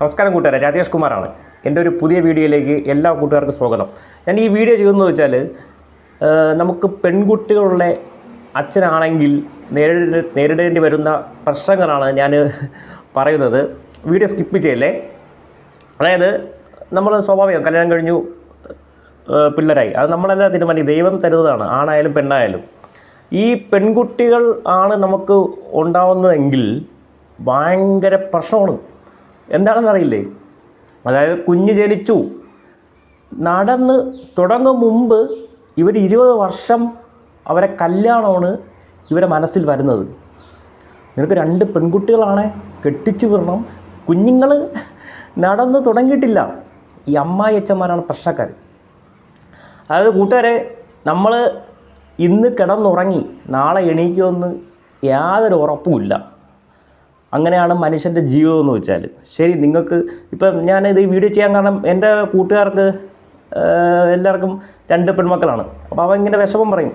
നമസ്കാരം കൂട്ടുകാരെ രാജേഷ് കുമാറാണ്. എന്റെ ഒരു പുതിയ വീഡിയോയിലേക്ക് എല്ലാ കൂട്ടുകാർക്കും സ്വാഗതം. ഞാൻ ഈ വീഡിയോ ചെയ്യുന്നത് വെച്ചാൽ നമുക്ക് പെൺകുട്ടികളുടെ അച്ഛനാണെങ്കിൽ നേരിട നേരിടേണ്ടി വരുന്ന പ്രശ്നങ്ങളാണ് ഞാൻ പറയുന്നത്. വീഡിയോ സ്കിപ്പ് ചെയ്യല്ലേ? അതായത് നമ്മൾ സ്വാഭാവികം കല്യാണം കഴിഞ്ഞു പിള്ളേരായി. അത് നമ്മളെല്ലാം തീരുമാനിക്കും. ദൈവം തരുന്നതാണ് ആണായാലും പെണ്ണായാലും. ഈ പെൺകുട്ടികൾ ആണ് നമുക്ക് ഉണ്ടാവുന്നതെങ്കിൽ ഭയങ്കര പ്രശ്നമാണ്. എന്താണെന്ന് അറിയില്ലേ അതായത് കുഞ്ഞ് ജനിച്ചു. നടന്ന് തുടങ്ങും മുമ്പ് ഇവർ ഇരുപത് വർഷം അവരെ കല്യാണമാണ് ഇവരെ മനസ്സിൽ വരുന്നത്. നിനക്ക് രണ്ട് പെൺകുട്ടികളാണ് കെട്ടിച്ചു വിടണം. കുഞ്ഞുങ്ങൾ നടന്ന് തുടങ്ങിയിട്ടില്ല. ഈ അമ്മായി അച്ഛന്മാരാണ് പ്രശ്നക്കാർ അതായത് കൂട്ടുകാരെ നമ്മൾ ഇന്ന് കിടന്നുറങ്ങി നാളെ എണീക്കുമെന്ന് യാതൊരു ഉറപ്പുമില്ല. അങ്ങനെയാണ് മനുഷ്യന്റെ ജീവിതം എന്ന് വെച്ചാൽ ശരി നിങ്ങൾക്ക് ഇപ്പം ഞാനിത് ഈ വീഡിയോ ചെയ്യാൻ കാരണം എന്റെ കൂട്ടുകാർക്ക് എല്ലാവർക്കും രണ്ട് പെൺമക്കളാണ്. അപ്പോൾ അവ ഇങ്ങനെ വിഷമം പറയും.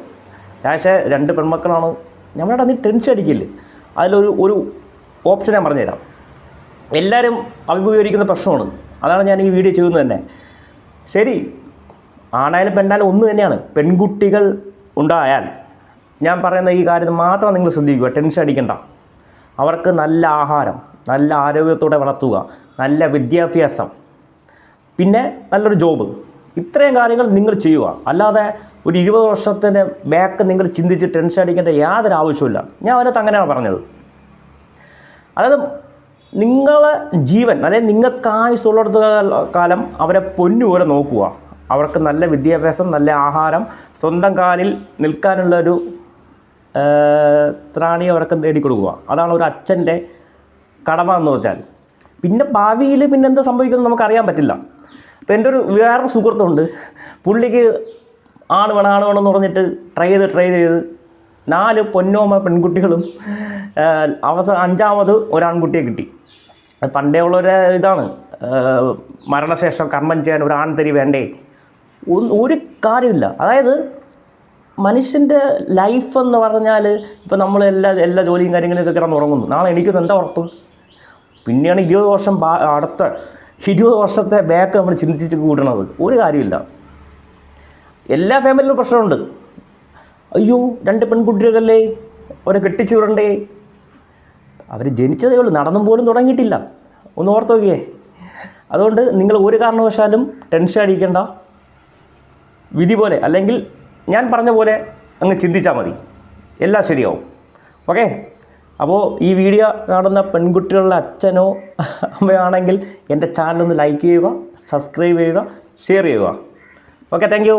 പക്ഷേ രണ്ട് പെൺമക്കളാണ്. നമ്മളവിടെ നീ ടെൻഷൻ അടിക്കില്ലേ? അതിലൊരു ഒരു ഓപ്ഷൻ ഞാൻ പറഞ്ഞുതരാം. എല്ലാവരും അഭിമുഖീകരിക്കുന്ന പ്രശ്നമാണ്. അതാണ് ഞാൻ ഈ വീഡിയോ ചെയ്യുന്നത് തന്നെ. ശരി ആണായാലും പെണ്ണായാലും ഒന്ന് തന്നെയാണ്. പെൺകുട്ടികൾ ഉണ്ടായാൽ ഞാൻ പറയുന്ന ഈ കാര്യം മാത്രം നിങ്ങൾ ശ്രദ്ധിക്കുക. ടെൻഷൻ അടിക്കണ്ട. അവർക്ക് നല്ല ആഹാരം നല്ല ആരോഗ്യത്തോടെ വളർത്തുക നല്ല വിദ്യാഭ്യാസം പിന്നെ നല്ലൊരു ജോബ് ഇത്രയും കാര്യങ്ങൾ നിങ്ങൾ ചെയ്യുക. അല്ലാതെ ഒരു ഇരുപത് വർഷത്തിന്റെ ബാക്ക് നിങ്ങൾ ചിന്തിച്ച് ടെൻഷൻ അടിക്കേണ്ട യാതൊരു ആവശ്യമില്ല ഞാൻ അതിനകത്ത് അങ്ങനെയാണ് പറഞ്ഞത്. അതായത് നിങ്ങളെ ജീവൻ അതായത് നിങ്ങൾക്ക് ആയുസുള്ളിടത്ത് കാലം അവരെ പൊന്നുപോലെ നോക്കുക. അവർക്ക് നല്ല വിദ്യാഭ്യാസം നല്ല ആഹാരം സ്വന്തം കാലിൽ നിൽക്കാനുള്ളൊരു ഏഹ്, ത്രാണി അവർക്ക് നേടിക്കൊടുക്കുക. അതാണ് ഒരു അച്ഛന്റെ കടമ എന്ന് വെച്ചാൽ പിന്നെ ഭാവിയിൽ പിന്നെ എന്താ സംഭവിക്കുന്നത് നമുക്കറിയാൻ പറ്റില്ല. അപ്പോൾ എന്റെ ഒരു വേറൊരു സുഹൃത്തുണ്ട്. പുള്ളിക്ക് ആണ് വേണം ആണ് വേണം എന്ന് പറഞ്ഞിട്ട് ട്രൈ ചെയ്ത് ട്രൈ ചെയ്ത് നാല് പൊന്നോമ പെൺകുട്ടികളും അവസാന അഞ്ചാമത് ഒരാൺകുട്ടിയെ കിട്ടി. അത് പണ്ടേ ഉള്ളൊരു ഇതാണ്. മരണശേഷം കർമ്മം ചെയ്യാൻ ഒരു ആൺതരി വേണ്ടേ? ഒരു കാര്യമില്ല അതായത് മനുഷ്യന്റെ ലൈഫ് എന്ന് പറഞ്ഞാൽ ഇപ്പം നമ്മൾ എല്ലാ എല്ലാ ജോലിയും കാര്യങ്ങളൊക്കെ കിടന്ന് ഉറങ്ങുന്നു. നാളെ എനിക്ക് എന്താ ഉറപ്പ്? പിന്നെയാണ് ഇരുപത് വർഷം അടുത്ത ഇരുപത് വർഷത്തെ ബാക്ക് നമ്മൾ ചിന്തിച്ച് കൂട്ടണത് ഒരു കാര്യമില്ല എല്ലാ ഫാമിലിയിലും പ്രശ്നമുണ്ട്. അയ്യോ രണ്ട് പെൺകുട്ടികളല്ലേ? അവരെ കെട്ടിച്ചു വിടണ്ടേ? അവർ ജനിച്ചതേ ഉള്ളൂ. നടന്നും പോലും തുടങ്ങിയിട്ടില്ല. ഒന്ന് ഓർത്ത് നോക്കിയേ. അതുകൊണ്ട് നിങ്ങൾ ഒരു കാരണവശാലും ടെൻഷൻ അടിക്കേണ്ട. വിധി പോലെ. അല്ലെങ്കിൽ ഞാൻ പറഞ്ഞ പോലെ അങ്ങ് ചിന്തിച്ചാൽ മതി. എല്ലാം ശരിയാവും. ഓക്കെ അപ്പോൾ ഈ വീഡിയോ കാണുന്ന പെൺകുട്ടികളുടെ അച്ഛനോ അമ്മയാണെങ്കിൽ എന്റെ ചാനൽ ഒന്ന് ലൈക്ക് ചെയ്യുക സബ്സ്ക്രൈബ് ചെയ്യുക ഷെയർ ചെയ്യുക. Okay thank